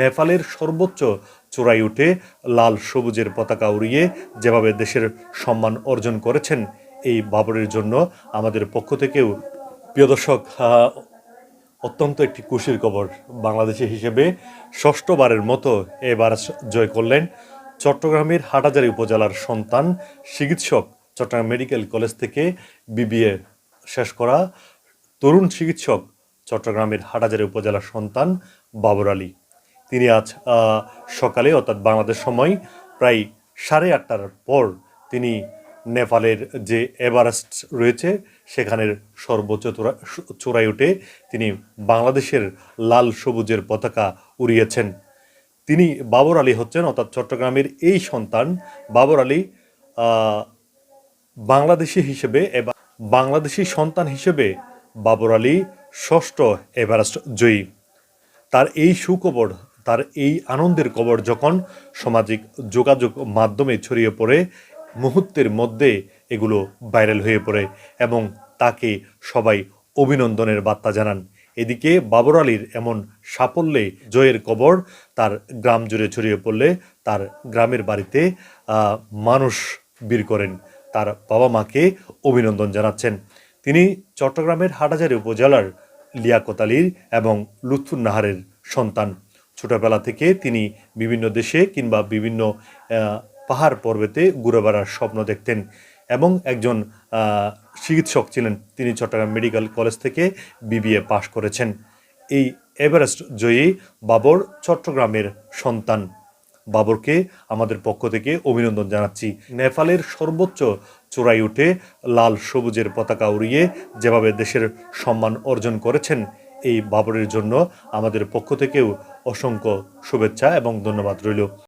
নেপালের সর্বোচ্চ চূড়ায় উঠে লাল সবুজের পতাকা উড়িয়ে যেভাবে দেশের সম্মান অর্জন করেছেন, এই বাবরের জন্য আমাদের পক্ষ থেকেও প্রিয় দর্শক অত্যন্ত একটি খুশির খবর। বাংলাদেশি হিসেবে ষষ্ঠবারের মতো এবার জয় করলেন চট্টগ্রামের হাটাজারি উপজেলার সন্তান চিকিৎসক, চট্টগ্রাম মেডিকেল কলেজ থেকে বিবিএ শেষ করা তরুণ চিকিৎসক, চট্টগ্রামের হাটাজারি উপজেলার সন্তান বাবর আলী। তিনি আজ সকালে অর্থাৎ বাংলাদেশ সময় প্রায় সাড়ে আটটার পর তিনি নেপালের যে এভারেস্ট রয়েছে, সেখানের সর্বোচ্চ চূড়ায় উঠে তিনি বাংলাদেশের লাল সবুজের পতাকা উড়িয়েছেন। তিনি বাবর আলী হচ্ছেন, অর্থাৎ চট্টগ্রামের এই সন্তান। বাবর আলী বাংলাদেশি হিসেবে বাংলাদেশি সন্তান হিসেবে বাবর আলী ষষ্ঠ এভারেস্ট জয়ী। তার এই সুখবর তার এই আনন্দের খবর যখন সামাজিক যোগাযোগ মাধ্যমে ছড়িয়ে পড়ে, মুহূর্তের মধ্যে এগুলো ভাইরাল হয়ে পড়ে এবং তাকে সবাই অভিনন্দনের বার্তা জানান। এদিকে বাবর আলীর এমন সাফল্যে জয়ের কবর তার গ্রাম জুড়ে ছড়িয়ে পড়লে তার গ্রামের বাড়িতে মানুষ বীর করেন। তার বাবা মাকে অভিনন্দন জানাচ্ছেন। তিনি চট্টগ্রামের হাটাজারি উপজেলার লিয়াকত এবং লুৎফুন নাহারের সন্তান। ছোটবেলা থেকে তিনি বিভিন্ন দেশে কিংবা বিভিন্ন পাহাড় পর্বতে ঘুরে বেড়ার স্বপ্ন দেখতেন এবং একজন চিকিৎসক ছিলেন। তিনি চট্টগ্রাম মেডিকেল কলেজ থেকে বিবিএ পাশ করেছেন। এই এভারেস্ট জয়ী বাবর চট্টগ্রামের সন্তান। বাবরকে আমাদের পক্ষ থেকে অভিনন্দন জানাচ্ছি। নেপালের সর্বোচ্চ চূড়ায় উঠে লাল সবুজের পতাকা উড়িয়ে যেভাবে দেশের সম্মান অর্জন করেছেন এই বাবরের জন্য আমাদের পক্ষ থেকেও অসংখ্য শুভেচ্ছা এবং ধন্যবাদ রইল।